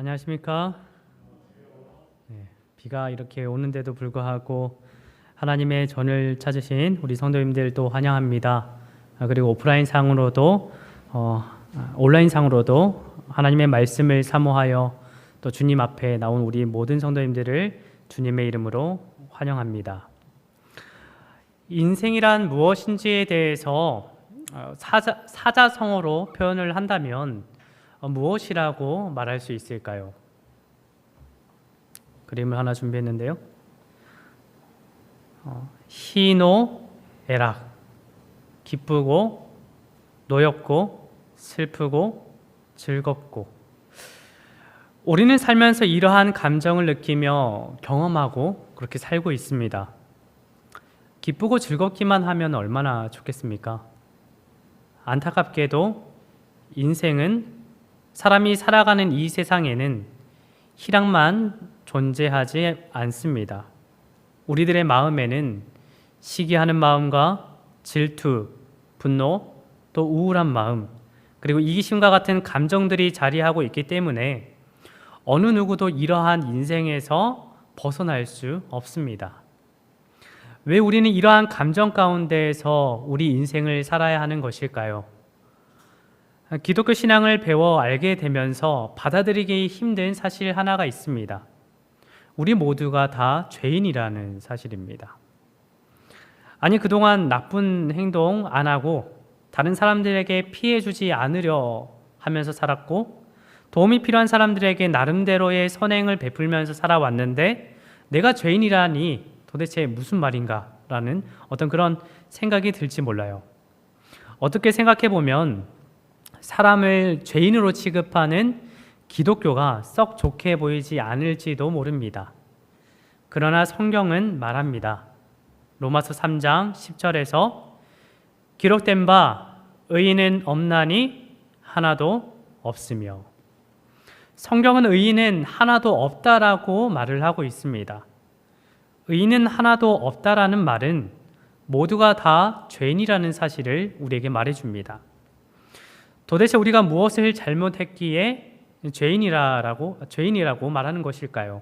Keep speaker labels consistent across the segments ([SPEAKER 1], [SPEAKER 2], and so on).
[SPEAKER 1] 안녕하십니까? 네, 비가 이렇게 오는데도 불구하고 하나님의 전을 찾으신 우리 성도님들 도 환영합니다. 아, 그리고 오프라인 상으로도 어, 아, 온라인 상으로도 하나님의 말씀을 사모하여 또 주님 앞에 나온 우리 모든 성도님들을 주님의 이름으로 환영합니다. 인생이란 무엇인지에 대해서 어, 사자, 사자성어로 표현을 한다면 어, 무엇이라고 말할 수 있을까요? 그림을 하나 준비했는데요. 어, 희노 애락 기쁘고 노엽고 슬프고 즐겁고 우리는 살면서 이러한 감정을 느끼며 경험하고 그렇게 살고 있습니다. 기쁘고 즐겁기만 하면 얼마나 좋겠습니까? 안타깝게도 인생은 사람이 살아가는 이 세상에는 희락만 존재하지 않습니다. 우리들의 마음에는 시기하는 마음과 질투, 분노, 또 우울한 마음, 그리고 이기심과 같은 감정들이 자리하고 있기 때문에 어느 누구도 이러한 인생에서 벗어날 수 없습니다. 왜 우리는 이러한 감정 가운데에서 우리 인생을 살아야 하는 것일까요? 기독교 신앙을 배워 알게 되면서 받아들이기 힘든 사실 하나가 있습니다. 우리 모두가 다 죄인이라는 사실입니다. 아니, 그동안 나쁜 행동 안 하고 다른 사람들에게 피해 주지 않으려 하면서 살았고 도움이 필요한 사람들에게 나름대로의 선행을 베풀면서 살아왔는데 내가 죄인이라니 도대체 무슨 말인가? 라는 어떤 그런 생각이 들지 몰라요. 어떻게 생각해 보면 사람을 죄인으로 취급하는 기독교가 썩 좋게 보이지 않을지도 모릅니다. 그러나 성경은 말합니다. 로마서 3장 10절에서 기록된 바 의인은 없나니 하나도 없으며 성경은 의인은 하나도 없다라고 말을 하고 있습니다. 의인은 하나도 없다라는 말은 모두가 다 죄인이라는 사실을 우리에게 말해줍니다. 도대체 우리가 무엇을 잘못했기에 죄인이라고 죄인이라고 말하는 것일까요?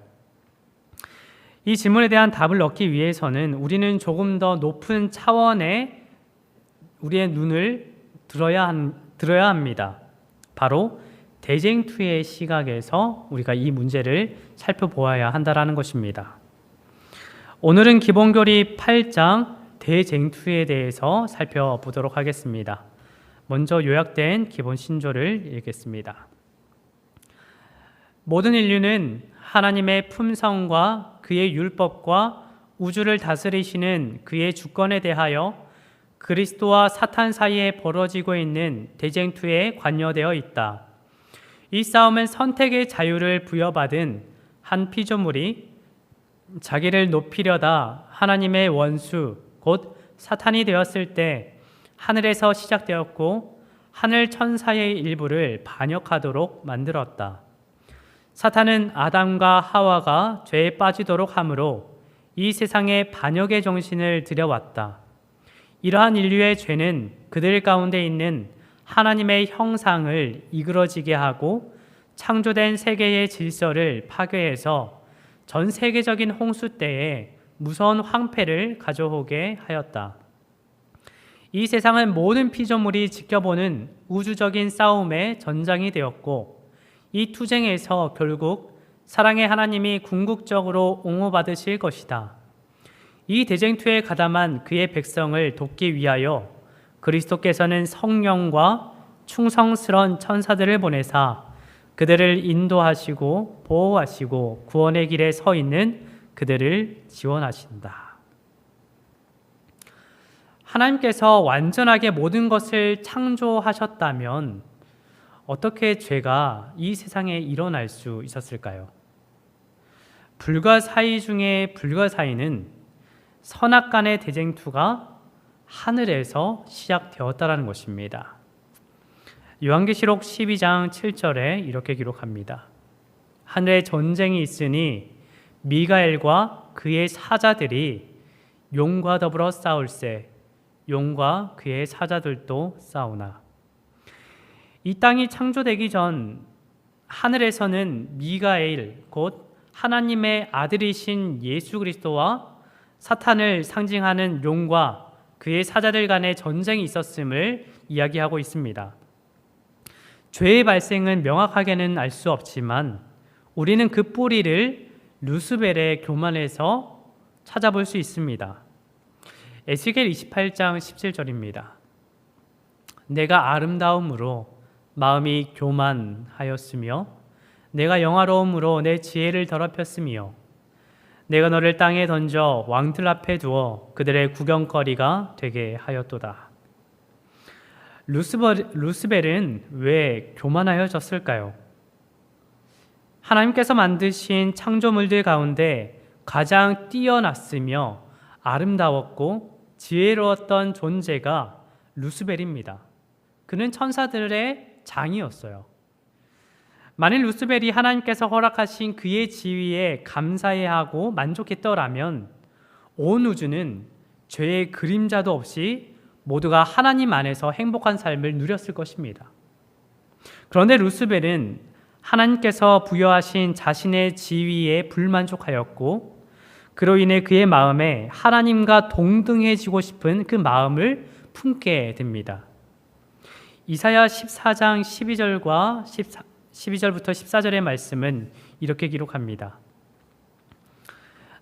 [SPEAKER 1] 이 질문에 대한 답을 얻기 위해서는 우리는 조금 더 높은 차원의 우리의 눈을 들어야 한, 들어야 합니다. 바로 대쟁투의 시각에서 우리가 이 문제를 살펴보아야 한다라는 것입니다. 오늘은 기본교리 8장 대쟁투에 대해서 살펴보도록 하겠습니다. 먼저 요약된 기본 신조를 읽겠습니다. 모든 인류는 하나님의 품성과 그의 율법과 우주를 다스리시는 그의 주권에 대하여 그리스도와 사탄 사이에 벌어지고 있는 대쟁투에 관여되어 있다. 이 싸움은 선택의 자유를 부여받은 한 피조물이 자기를 높이려다 하나님의 원수, 곧 사탄이 되었을 때 하늘에서 시작되었고 하늘 천사의 일부를 반역하도록 만들었다. 사탄은 아담과 하와가 죄에 빠지도록 함으로 이 세상에 반역의 정신을 들여왔다. 이러한 인류의 죄는 그들 가운데 있는 하나님의 형상을 이그러지게 하고 창조된 세계의 질서를 파괴해서 전 세계적인 홍수 때에 무서운 황폐를 가져오게 하였다. 이 세상은 모든 피조물이 지켜보는 우주적인 싸움의 전장이 되었고 이 투쟁에서 결국 사랑의 하나님이 궁극적으로 옹호받으실 것이다. 이 대쟁투에 가담한 그의 백성을 돕기 위하여 그리스도께서는 성령과 충성스런 천사들을 보내사 그들을 인도하시고 보호하시고 구원의 길에 서 있는 그들을 지원하신다. 하나님께서 완전하게 모든 것을 창조하셨다면 어떻게 죄가 이 세상에 일어날 수 있었을까요? 불가사의 중에 불가사의는 선악 간의 대쟁투가 하늘에서 시작되었다라는 것입니다. 요한계시록 12장 7절에 이렇게 기록합니다. 하늘에 전쟁이 있으니 미가엘과 그의 사자들이 용과 더불어 싸울세 용과 그의 사자들도 싸우나 이 땅이 창조되기 전 하늘에서는 미가엘 곧 하나님의 아들이신 예수 그리스도와 사탄을 상징하는 용과 그의 사자들 간의 전쟁이 있었음을 이야기하고 있습니다. 죄의 발생은 명확하게는 알 수 없지만 우리는 그 뿌리를 루스벨의 교만에서 찾아볼 수 있습니다. 에스겔 28장 17절입니다. 내가 아름다움으로 마음이 교만하였으며 내가 영화로움으로 내 지혜를 더럽혔으며 내가 너를 땅에 던져 왕들 앞에 두어 그들의 구경거리가 되게 하였도다. 루스벨, 루스벨은 왜 교만하여졌을까요? 하나님께서 만드신 창조물들 가운데 가장 뛰어났으며 아름다웠고 지혜로웠던 존재가 루스벨입니다. 그는 천사들의 장이었어요. 만일 루스벨이 하나님께서 허락하신 그의 지위에 감사해야 하고 만족했더라면 온 우주는 죄의 그림자도 없이 모두가 하나님 안에서 행복한 삶을 누렸을 것입니다. 그런데 루스벨은 하나님께서 부여하신 자신의 지위에 불만족하였고 그로 인해 그의 마음에 하나님과 동등해지고 싶은 그 마음을 품게 됩니다. 이사야 14장 12절과 14, 12절부터 14절의 말씀은 이렇게 기록합니다.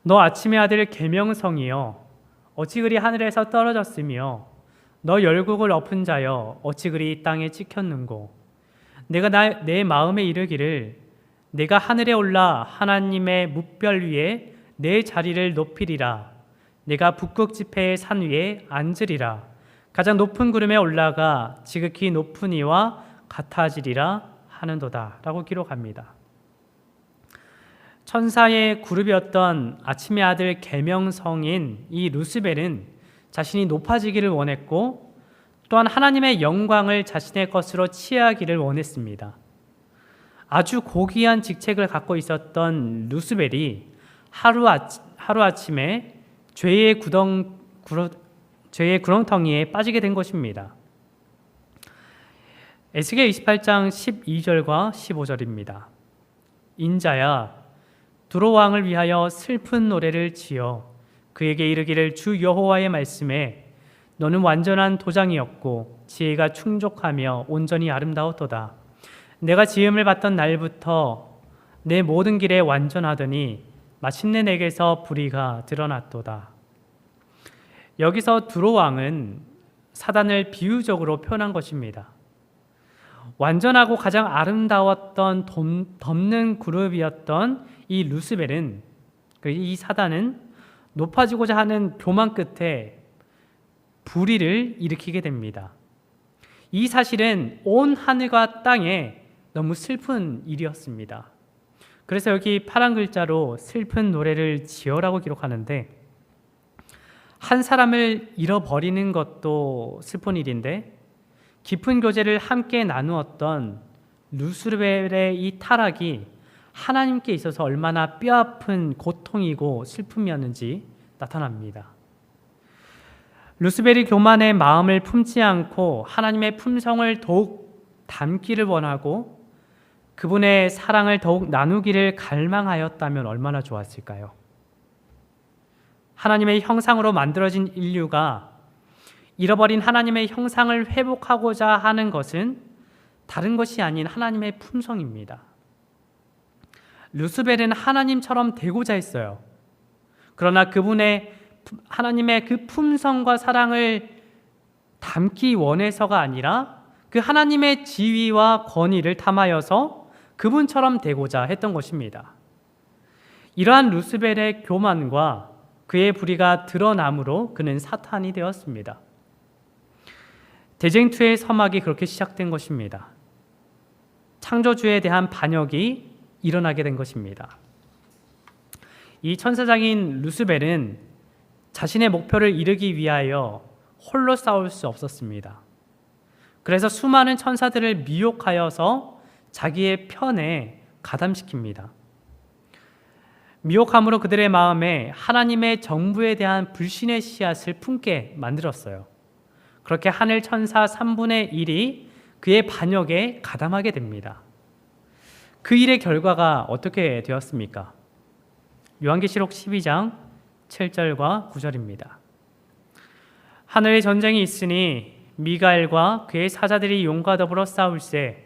[SPEAKER 1] 너 아침의 아들 계명성이여 어찌 그리 하늘에서 떨어졌으며 너 열국을 엎은 자여 어찌 그리 땅에 찍혔는고 내가 나, 내 마음에 이르기를 내가 하늘에 올라 하나님의 뭇별 위에 내 자리를 높이리라 내가 북극 지폐의 산 위에 앉으리라 가장 높은 구름에 올라가 지극히 높은 이와 같아지리라 하는도다라고 기록합니다. 천사의 그룹이었던 아침의 아들 계명성인 이 루스벨은 자신이 높아지기를 원했고 또한 하나님의 영광을 자신의 것으로 취하기를 원했습니다. 아주 고귀한 직책을 갖고 있었던 루스벨이 하루, 아치, 하루 아침에 죄의 구덩, 구러, 죄의 구렁텅이에 빠지게 된 것입니다. 에스겔 28장 12절과 15절입니다. 인자야 두로 왕을 위하여 슬픈 노래를 지어 그에게 이르기를 주 여호와의 말씀에 너는 완전한 도장이었고 지혜가 충족하며 온전히 아름다웠도다. 내가 지음을 받던 날부터 내 모든 길에 완전하더니 마침내 내게서 불의가 드러났도다. 여기서 두로 왕은 사단을 비유적으로 표현한 것입니다. 완전하고 가장 아름다웠던 덮는 그룹이었던 이 루스벨은 그이 사단은 높아지고자 하는 교만 끝에 불의를 일으키게 됩니다. 이 사실은 온 하늘과 땅에 너무 슬픈 일이었습니다. 그래서 여기 파란 글자로 슬픈 노래를 지어라고 기록하는데 한 사람을 잃어버리는 것도 슬픈 일인데 깊은 교제를 함께 나누었던 루스벨의 이 타락이 하나님께 있어서 얼마나 뼈아픈 고통이고 슬픔이었는지 나타납니다. 루스벨이 교만의 마음을 품지 않고 하나님의 품성을 더욱 담기를 원하고 그분의 사랑을 더욱 나누기를 갈망하였다면 얼마나 좋았을까요? 하나님의 형상으로 만들어진 인류가 잃어버린 하나님의 형상을 회복하고자 하는 것은 다른 것이 아닌 하나님의 품성입니다. 루스벨은 하나님처럼 되고자 했어요. 그러나 그분의 하나님의 그 품성과 사랑을 담기 원해서가 아니라 그 하나님의 지위와 권위를 탐하여서 그분처럼 되고자 했던 것입니다. 이러한 루스벨의 교만과 그의 불의가 드러남으로 그는 사탄이 되었습니다. 대쟁투의 서막이 그렇게 시작된 것입니다. 창조주에 대한 반역이 일어나게 된 것입니다. 이 천사장인 루스벨은 자신의 목표를 이루기 위하여 홀로 싸울 수 없었습니다. 그래서 수많은 천사들을 미혹하여서 자기의 편에 가담시킵니다. 미혹함으로 그들의 마음에 하나님의 정부에 대한 불신의 씨앗을 품게 만들었어요. 그렇게 하늘 천사 3분의 1이 그의 반역에 가담하게 됩니다. 그 일의 결과가 어떻게 되었습니까? 요한계시록 12장 7절과 9절입니다. 하늘에 전쟁이 있으니 미가엘과 그의 사자들이 용과 더불어 싸울세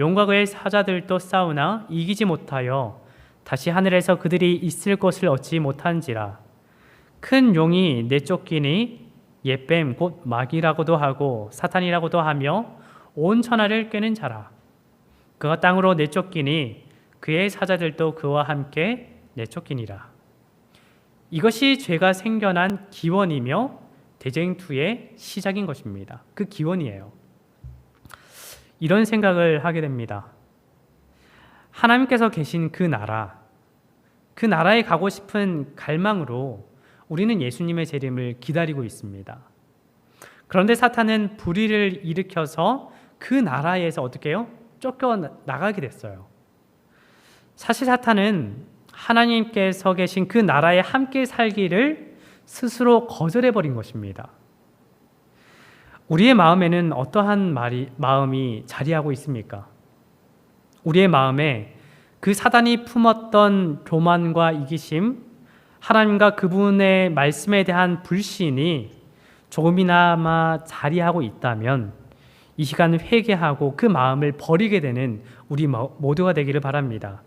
[SPEAKER 1] 용과 그의 사자들도 싸우나 이기지 못하여 다시 하늘에서 그들이 있을 것을 얻지 못한지라 큰 용이 내쫓기니 예뱀 곧 마귀라고도 하고 사탄이라고도 하며 온 천하를 꿰는 자라 그가 땅으로 내쫓기니 그의 사자들도 그와 함께 내쫓기니라 이것이 죄가 생겨난 기원이며 대쟁투의 시작인 것입니다. 그 기원이에요. 이런 생각을 하게 됩니다. 하나님께서 계신 그 나라, 그 나라에 가고 싶은 갈망으로 우리는 예수님의 재림을 기다리고 있습니다. 그런데 사탄은 불의를 일으켜서 그 나라에서 어떻게 해요? 쫓겨 나가게 됐어요. 사실 사탄은 하나님께서 계신 그 나라에 함께 살기를 스스로 거절해 버린 것입니다. 우리의 마음에는 어떠한 말이, 마음이 자리하고 있습니까? 우리의 마음에 그 사단이 품었던 교만과 이기심, 하나님과 그분의 말씀에 대한 불신이 조금이나마 자리하고 있다면 이 시간 회개하고 그 마음을 버리게 되는 우리 모두가 되기를 바랍니다.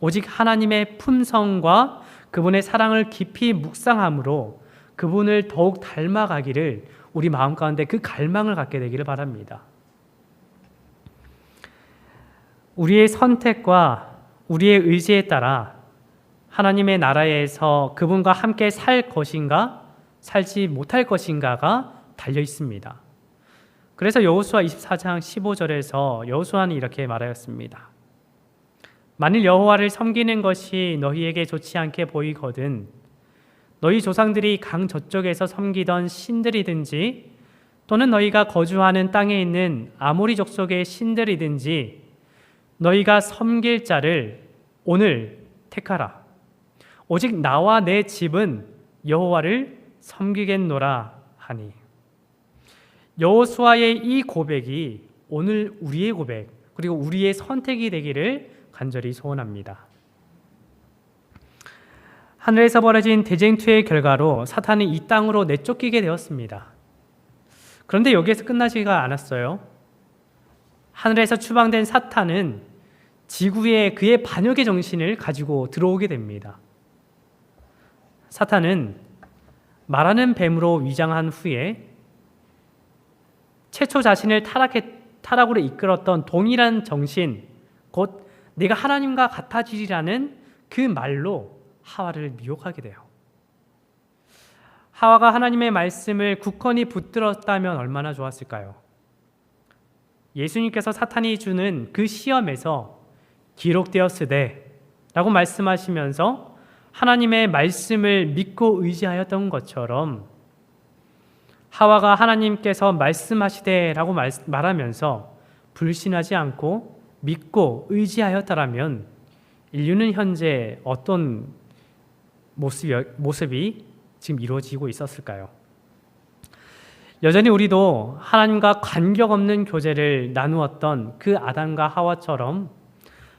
[SPEAKER 1] 오직 하나님의 품성과 그분의 사랑을 깊이 묵상함으로 그분을 더욱 닮아가기를 우리 마음 가운데 그 갈망을 갖게 되기를 바랍니다. 우리의 선택과 우리의 의지에 따라 하나님의 나라에서 그분과 함께 살 것인가 살지 못할 것인가가 달려 있습니다. 그래서 여호수아 24장 15절에서 여호수아는 이렇게 말하였습니다. 만일 여호와를 섬기는 것이 너희에게 좋지 않게 보이거든 너희 조상들이 강 저쪽에서 섬기던 신들이든지 또는 너희가 거주하는 땅에 있는 아모리 족속의 신들이든지 너희가 섬길 자를 오늘 택하라 오직 나와 내 집은 여호와를 섬기겠노라 하니 여호수아의 이 고백이 오늘 우리의 고백 그리고 우리의 선택이 되기를 간절히 소원합니다. 하늘에서 벌어진 대쟁투의 결과로 사탄이 이 땅으로 내쫓기게 되었습니다. 그런데 여기에서 끝나지가 않았어요. 하늘에서 추방된 사탄은 지구에 그의 반역의 정신을 가지고 들어오게 됩니다. 사탄은 말하는 뱀으로 위장한 후에 최초 자신을 타락해, 타락으로 이끌었던 동일한 정신, 곧 내가 하나님과 같아지리라는 그 말로 하와를 미혹하게 돼요. 하와가 하나님의 말씀을 굳건히 붙들었다면 얼마나 좋았을까요? 예수님께서 사탄이 주는 그 시험에서 기록되었으되 라고 말씀하시면서 하나님의 말씀을 믿고 의지하였던 것처럼 하와가 하나님께서 말씀하시되 라고 말하면서 불신하지 않고 믿고 의지하였다라면 인류는 현재 어떤 모습이, 모습이 지금 이루어지고 있었을까요? 여전히 우리도 하나님과 관계 없는 교제를 나누었던 그 아담과 하와처럼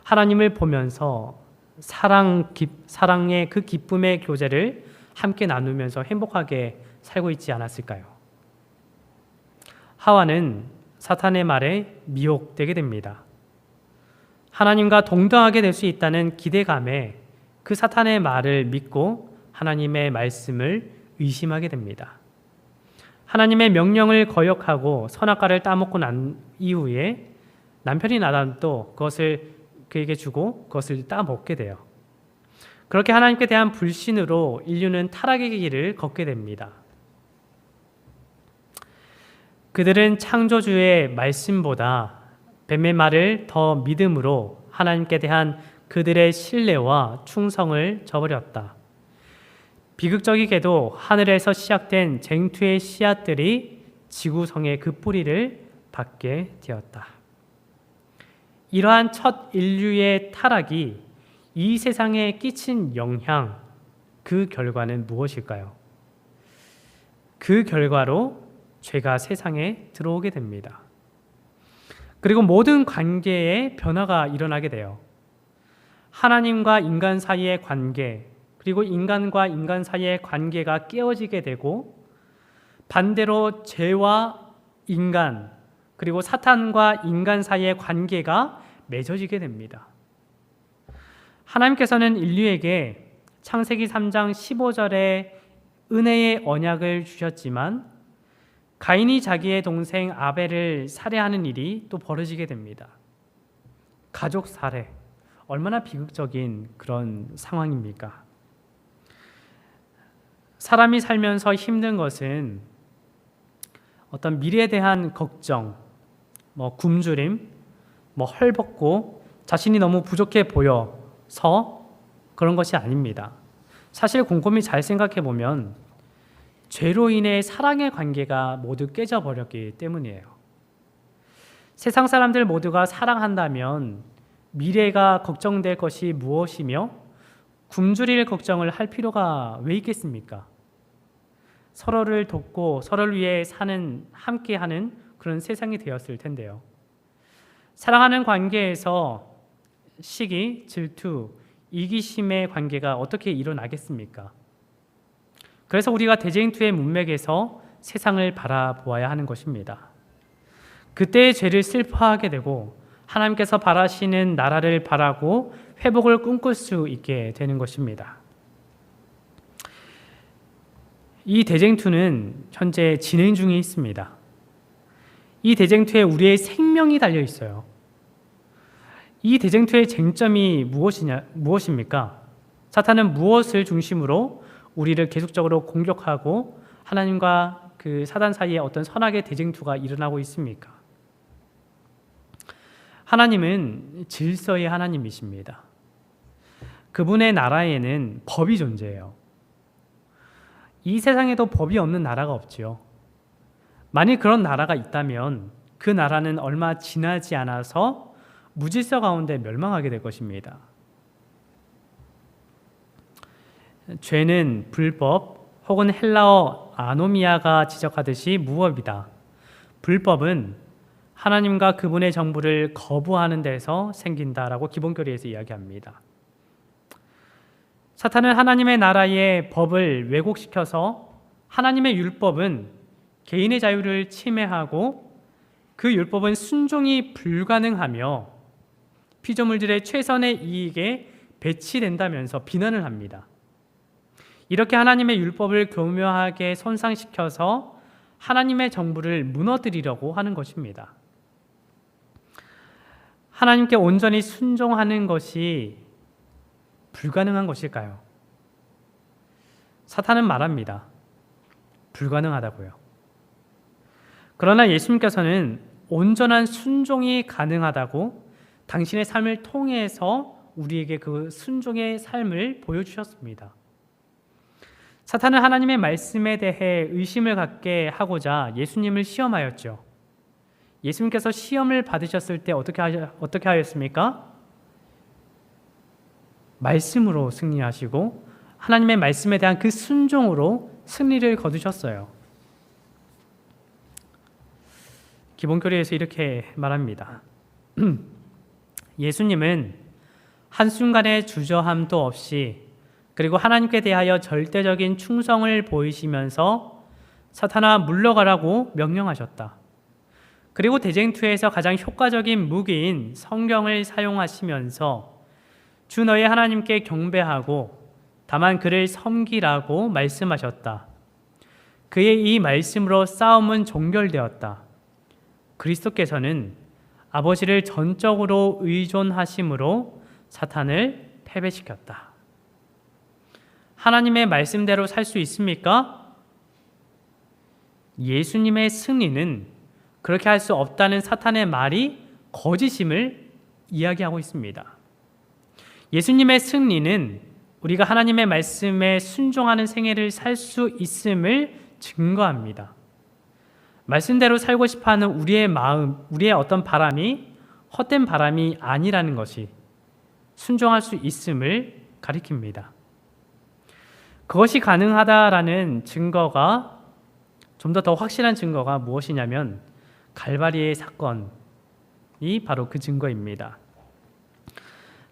[SPEAKER 1] 하나님을 보면서 사랑, 기, 사랑의 그 기쁨의 교제를 함께 나누면서 행복하게 살고 있지 않았을까요? 하와는 사탄의 말에 미혹되게 됩니다. 하나님과 동등하게 될 수 있다는 기대감에 그 사탄의 말을 믿고 하나님의 말씀을 의심하게 됩니다. 하나님의 명령을 거역하고 선악과를 따먹고 난 이후에 남편이 나단도 그것을 그에게 주고 그것을 따먹게 돼요. 그렇게 하나님께 대한 불신으로 인류는 타락의 길을 걷게 됩니다. 그들은 창조주의 말씀보다 뱀의 말을 더 믿음으로 하나님께 대한 그들의 신뢰와 충성을 저버렸다. 비극적이게도 하늘에서 시작된 쟁투의 씨앗들이 지구성의 그 뿌리를 받게 되었다. 이러한 첫 인류의 타락이 이 세상에 끼친 영향, 그 결과는 무엇일까요? 그 결과로 죄가 세상에 들어오게 됩니다. 그리고 모든 관계에 변화가 일어나게 돼요. 하나님과 인간 사이의 관계, 그리고 인간과 인간 사이의 관계가 깨어지게 되고 반대로 죄와 인간, 그리고 사탄과 인간 사이의 관계가 맺어지게 됩니다. 하나님께서는 인류에게 창세기 3장 15절에 은혜의 언약을 주셨지만 가인이 자기의 동생 아벨을 살해하는 일이 또 벌어지게 됩니다. 가족 살해. 얼마나 비극적인 그런 상황입니까? 사람이 살면서 힘든 것은 어떤 미래에 대한 걱정, 뭐 굶주림, 뭐 헐벗고 자신이 너무 부족해 보여서 그런 것이 아닙니다. 사실 곰곰이 잘 생각해 보면 죄로 인해 사랑의 관계가 모두 깨져 버렸기 때문이에요. 세상 사람들 모두가 사랑한다면 미래가 걱정될 것이 무엇이며 굶주릴 걱정을 할 필요가 왜 있겠습니까? 서로를 돕고 서로를 위해 사는 함께하는 그런 세상이 되었을 텐데요. 사랑하는 관계에서 시기, 질투, 이기심의 관계가 어떻게 일어나겠습니까? 그래서 우리가 대쟁투의 문맥에서 세상을 바라보아야 하는 것입니다. 그때의 죄를 슬퍼하게 되고 하나님께서 바라시는 나라를 바라고 회복을 꿈꿀 수 있게 되는 것입니다. 이 대쟁투는 현재 진행 중에 있습니다. 이 대쟁투에 우리의 생명이 달려 있어요. 이 대쟁투의 쟁점이 무엇이냐, 무엇입니까? 사탄은 무엇을 중심으로 우리를 계속적으로 공격하고 하나님과 그 사단 사이에 어떤 선악의 대쟁투가 일어나고 있습니까? 하나님은 질서의 하나님이십니다. 그분의 나라에는 법이 존재해요. 이 세상에도 법이 없는 나라가 없지요. 만일 그런 나라가 있다면 그 나라는 얼마 지나지 않아서 무질서 가운데 멸망하게 될 것입니다. 죄는 불법 혹은 헬라어 아노미아가 지적하듯이 무법이다. 불법은 하나님과 그분의 정부를 거부하는 데서 생긴다라고 기본교리에서 이야기합니다. 사탄은 하나님의 나라의 법을 왜곡시켜서 하나님의 율법은 개인의 자유를 침해하고 그 율법은 순종이 불가능하며 피조물들의 최선의 이익에 배치된다면서 비난을 합니다. 이렇게 하나님의 율법을 교묘하게 손상시켜서 하나님의 정부를 무너뜨리려고 하는 것입니다. 하나님께 온전히 순종하는 것이 불가능한 것일까요? 사탄은 말합니다. 불가능하다고요. 그러나 예수님께서는 온전한 순종이 가능하다고 당신의 삶을 통해서 우리에게 그 순종의 삶을 보여주셨습니다. 사탄은 하나님의 말씀에 대해 의심을 갖게 하고자 예수님을 시험하였죠. 예수님께서 시험을 받으셨을 때 어떻게 하셨, 어떻게 하였습니까? 말씀으로 승리하시고 하나님의 말씀에 대한 그 순종으로 승리를 거두셨어요. 기본교리에서 이렇게 말합니다. 예수님은 한순간의 주저함도 없이 그리고 하나님께 대하여 절대적인 충성을 보이시면서 사탄아 물러가라고 명령하셨다. 그리고 대쟁투에서 가장 효과적인 무기인 성경을 사용하시면서 주 너의 하나님께 경배하고 다만 그를 섬기라고 말씀하셨다. 그의 이 말씀으로 싸움은 종결되었다. 그리스도께서는 아버지를 전적으로 의존하심으로 사탄을 패배시켰다. 하나님의 말씀대로 살 수 있습니까? 예수님의 승리는 그렇게 할 수 없다는 사탄의 말이 거짓임을 이야기하고 있습니다. 예수님의 승리는 우리가 하나님의 말씀에 순종하는 생애를 살 수 있음을 증거합니다. 말씀대로 살고 싶어 하는 우리의 마음, 우리의 어떤 바람이 헛된 바람이 아니라는 것이 순종할 수 있음을 가리킵니다. 그것이 가능하다라는 증거가 좀 더더 확실한 증거가 무엇이냐면 갈바리의 사건, 바로 그 증거입니다.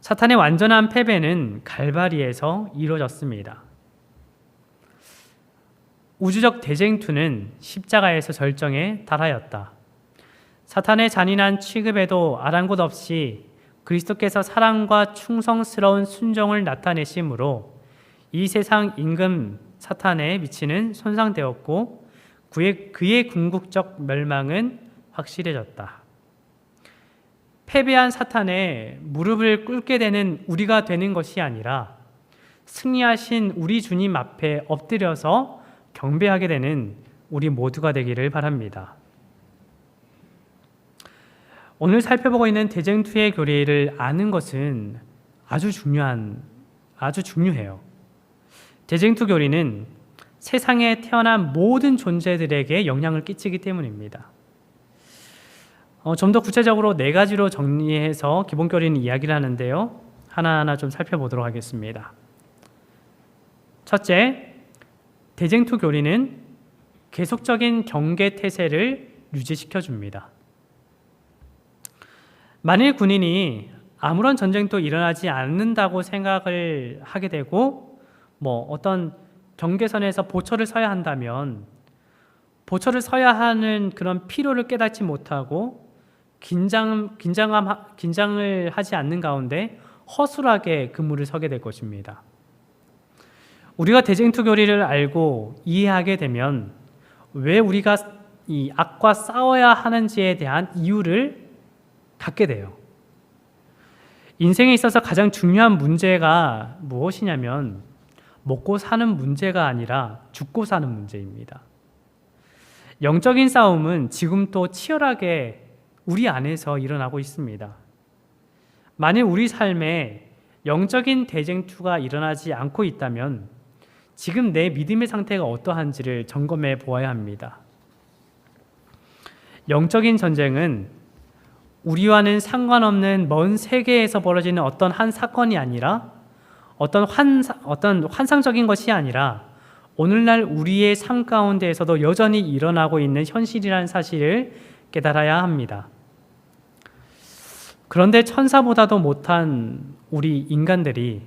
[SPEAKER 1] 사탄의 완전한 패배는 갈바리에서 이루어졌습니다. 우주적 대쟁투는 십자가에서 절정에 달하였다. 사탄의 잔인한 취급에도 아랑곳 없이 그리스도께서 사랑과 충성스러운 순종을 나타내심으로 이 세상 임금 사탄에 미치는 손상되었고 그의 궁극적 멸망은 확실해졌다. 패배한 사탄에 무릎을 꿇게 되는 우리가 되는 것이 아니라 승리하신 우리 주님 앞에 엎드려서 경배하게 되는 우리 모두가 되기를 바랍니다. 오늘 살펴보고 있는 대쟁투의 교리를 아는 것은 아주 중요한 아주 중요해요. 대쟁투 교리는 세상에 태어난 모든 존재들에게 영향을 끼치기 때문입니다. 어, 좀 더 구체적으로 네 가지로 정리해서 기본 교리는 이야기를 하는데요. 하나하나 좀 살펴보도록 하겠습니다. 첫째, 대쟁투 교리는 계속적인 경계 태세를 유지시켜 줍니다. 만일 군인이 아무런 전쟁도 일어나지 않는다고 생각을 하게 되고 뭐 어떤 경계선에서 보초를 서야 한다면 보초를 서야 하는 그런 필요를 깨닫지 못하고 긴장 긴장함 긴장을 하지 않는 가운데 허술하게 근무를 서게 될 것입니다. 우리가 대쟁투 교리를 알고 이해하게 되면 왜 우리가 이 악과 싸워야 하는지에 대한 이유를 갖게 돼요. 인생에 있어서 가장 중요한 문제가 무엇이냐면 먹고 사는 문제가 아니라 죽고 사는 문제입니다. 영적인 싸움은 지금도 치열하게 우리 안에서 일어나고 있습니다. 만일 우리 삶에 영적인 대쟁투가 일어나지 않고 있다면 지금 내 믿음의 상태가 어떠한지를 점검해 보아야 합니다. 영적인 전쟁은 우리와는 상관없는 먼 세계에서 벌어지는 어떤 한 사건이 아니라 어떤 환 어떤 환상적인 것이 아니라 오늘날 우리의 삶 가운데에서도 여전히 일어나고 있는 현실이라는 사실을 깨달아야 합니다. 그런데 천사보다도 못한 우리 인간들이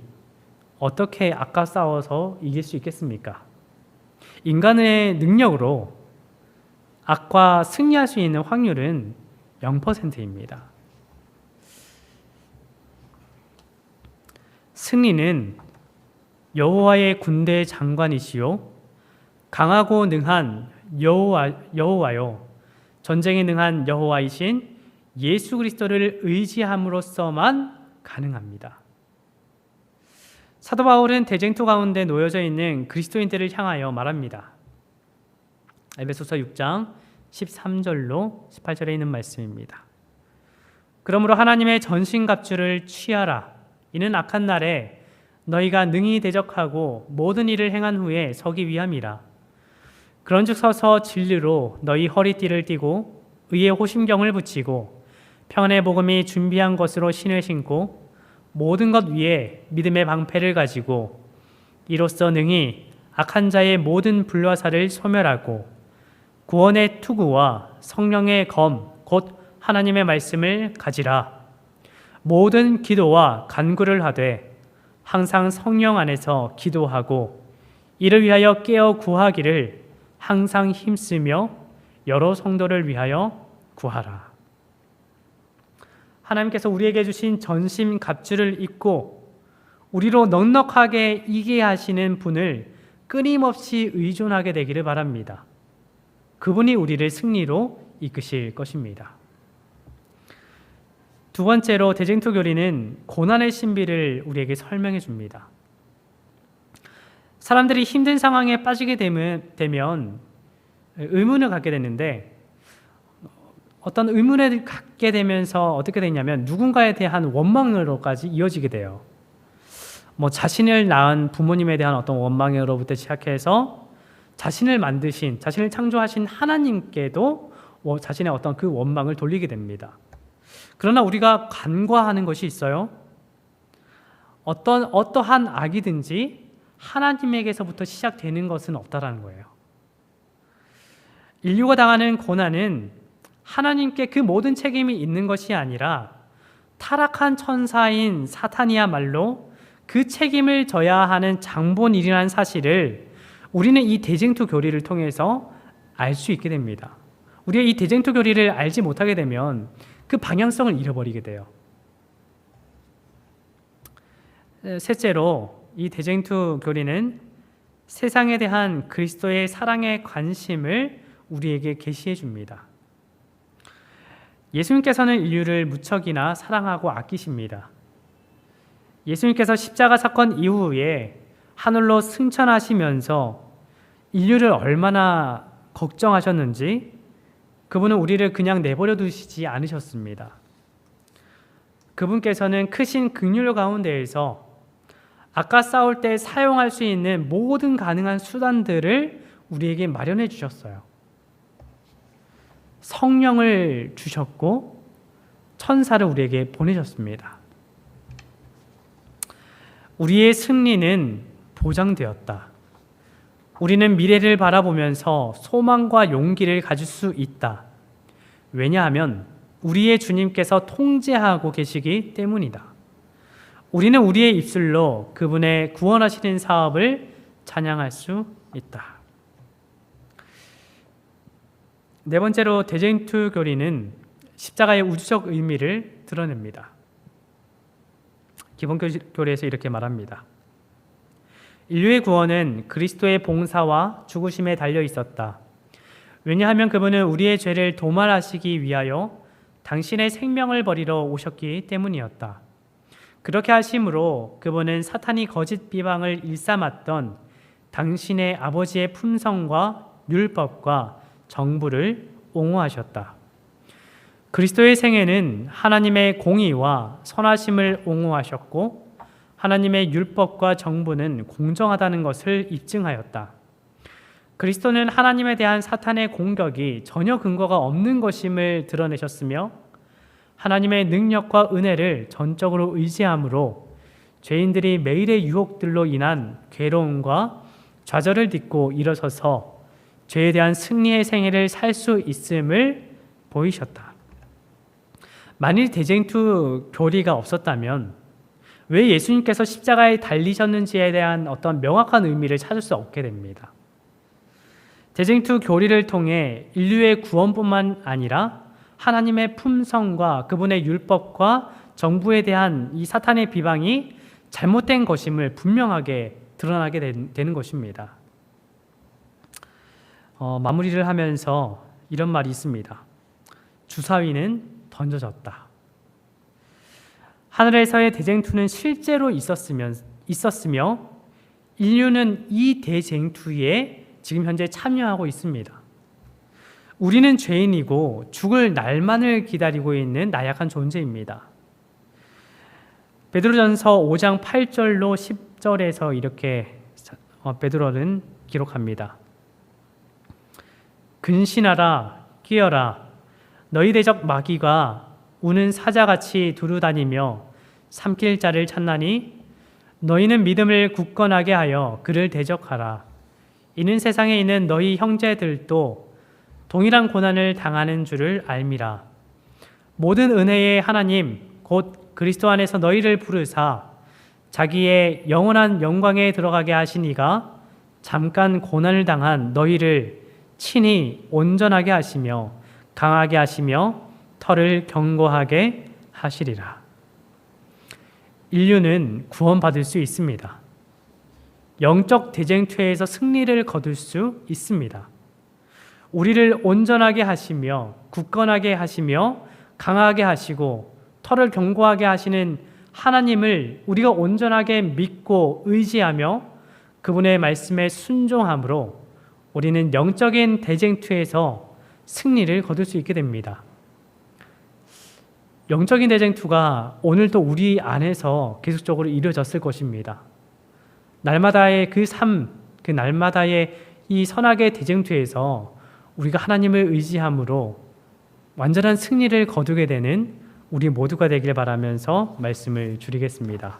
[SPEAKER 1] 어떻게 악과 싸워서 이길 수 있겠습니까? 인간의 능력으로 악과 승리할 수 있는 확률은 0%입니다. 승리는 여호와의 군대 장관이시요 강하고 능한 여호와 여호와요 전쟁에 능한 여호와이신 예수 그리스도를 의지함으로써만 가능합니다. 사도 바울은 대쟁투 가운데 놓여져 있는 그리스도인들을 향하여 말합니다. 에베소서 6장 13절로 18절에 있는 말씀입니다. 그러므로 하나님의 전신갑주를 취하라. 이는 악한 날에 너희가 능히 대적하고 모든 일을 행한 후에 서기 위함이라. 그런즉 서서 진리로 너희 허리띠를 띠고 의의 호심경을 붙이고 평안의 복음이 준비한 것으로 신을 신고 모든 것 위에 믿음의 방패를 가지고 이로써 능히 악한 자의 모든 불화살을 소멸하고 구원의 투구와 성령의 검 곧 하나님의 말씀을 가지라 모든 기도와 간구를 하되 항상 성령 안에서 기도하고 이를 위하여 깨어 구하기를 항상 힘쓰며 여러 성도를 위하여 구하라. 하나님께서 우리에게 주신 전심 갑주를 입고 우리로 넉넉하게 이게 하시는 분을 끊임없이 의존하게 되기를 바랍니다. 그분이 우리를 승리로 이끄실 것입니다. 두 번째로 대쟁투 교리는 고난의 신비를 우리에게 설명해 줍니다. 사람들이 힘든 상황에 빠지게 되면, 되면 의문을 갖게 되는데 어떤 의문을 갖게 되면서 어떻게 되냐면 누군가에 대한 원망으로까지 이어지게 돼요. 뭐 자신을 낳은 부모님에 대한 어떤 원망으로부터 시작해서 자신을 만드신, 자신을 창조하신 하나님께도 자신의 어떤 그 원망을 돌리게 됩니다. 그러나 우리가 간과하는 것이 있어요. 어떤 어떠한 악이든지 하나님에게서부터 시작되는 것은 없다라는 거예요. 인류가 당하는 고난은 하나님께 그 모든 책임이 있는 것이 아니라 타락한 천사인 사탄이야말로 그 책임을 져야 하는 장본일이라는 사실을 우리는 이 대쟁투 교리를 통해서 알 수 있게 됩니다. 우리가 이 대쟁투 교리를 알지 못하게 되면 그 방향성을 잃어버리게 돼요. 셋째로 이 대쟁투 교리는 세상에 대한 그리스도의 사랑의 관심을 우리에게 계시해 줍니다. 예수님께서는 인류를 무척이나 사랑하고 아끼십니다. 예수님께서 십자가 사건 이후에 하늘로 승천하시면서 인류를 얼마나 걱정하셨는지 그분은 우리를 그냥 내버려 두시지 않으셨습니다. 그분께서는 크신 극률 가운데에서 아까 싸울 때 사용할 수 있는 모든 가능한 수단들을 우리에게 마련해 주셨어요. 성령을 주셨고 천사를 우리에게 보내셨습니다. 우리의 승리는 보장되었다. 우리는 미래를 바라보면서 소망과 용기를 가질 수 있다. 왜냐하면 우리의 주님께서 통제하고 계시기 때문이다. 우리는 우리의 입술로 그분의 구원하시는 사업을 찬양할 수 있다. 네 번째로 대쟁투 교리는 십자가의 우주적 의미를 드러냅니다. 기본 교리에서 이렇게 말합니다. 인류의 구원은 그리스도의 봉사와 죽으심에 달려 있었다. 왜냐하면 그분은 우리의 죄를 도말하시기 위하여 당신의 생명을 버리러 오셨기 때문이었다. 그렇게 하심으로 그분은 사탄이 거짓 비방을 일삼았던 당신의 아버지의 품성과 율법과 정부를 옹호하셨다. 그리스도의 생애는 하나님의 공의와 선하심을 옹호하셨고 하나님의 율법과 정부는 공정하다는 것을 입증하였다. 그리스도는 하나님에 대한 사탄의 공격이 전혀 근거가 없는 것임을 드러내셨으며 하나님의 능력과 은혜를 전적으로 의지함으로 죄인들이 매일의 유혹들로 인한 괴로움과 좌절을 딛고 일어서서 죄에 대한 승리의 생애를 살 수 있음을 보이셨다. 만일 대쟁투 교리가 없었다면 왜 예수님께서 십자가에 달리셨는지에 대한 어떤 명확한 의미를 찾을 수 없게 됩니다. 대쟁투 교리를 통해 인류의 구원뿐만 아니라 하나님의 품성과 그분의 율법과 정부에 대한 이 사탄의 비방이 잘못된 것임을 분명하게 드러나게 되는 것입니다. 어, 마무리를 하면서 이런 말이 있습니다. 주사위는 던져졌다. 하늘에서의 대쟁투는 실제로 있었으면, 있었으며 인류는 이 대쟁투에 지금 현재 참여하고 있습니다. 우리는 죄인이고 죽을 날만을 기다리고 있는 나약한 존재입니다. 베드로전서 5장 8절로 10절에서 이렇게 어, 베드로는 기록합니다. 근신하라 끼어라. 너희 대적 마귀가 우는 사자같이 두루다니며 삼킬 자를 찾나니? 너희는 믿음을 굳건하게 하여 그를 대적하라. 이는 세상에 있는 너희 형제들도 동일한 고난을 당하는 줄을 알미라. 모든 은혜의 하나님 곧 그리스도 안에서 너희를 부르사 자기의 영원한 영광에 들어가게 하시니가 잠깐 고난을 당한 너희를 친히 온전하게 하시며 강하게 하시며 털을 견고하게 하시리라. 인류는 구원받을 수 있습니다. 영적 대쟁투에서 승리를 거둘 수 있습니다. 우리를 온전하게 하시며 굳건하게 하시며 강하게 하시고 털을 견고하게 하시는 하나님을 우리가 온전하게 믿고 의지하며 그분의 말씀에 순종함으로 우리는 영적인 대쟁투에서 승리를 거둘 수 있게 됩니다. 영적인 대쟁투가 오늘도 우리 안에서 계속적으로 이루어졌을 것입니다. 날마다의 그 삶, 그 날마다의 이 선악의 대쟁투에서 우리가 하나님을 의지함으로 완전한 승리를 거두게 되는 우리 모두가 되길 바라면서 말씀을 줄이겠습니다.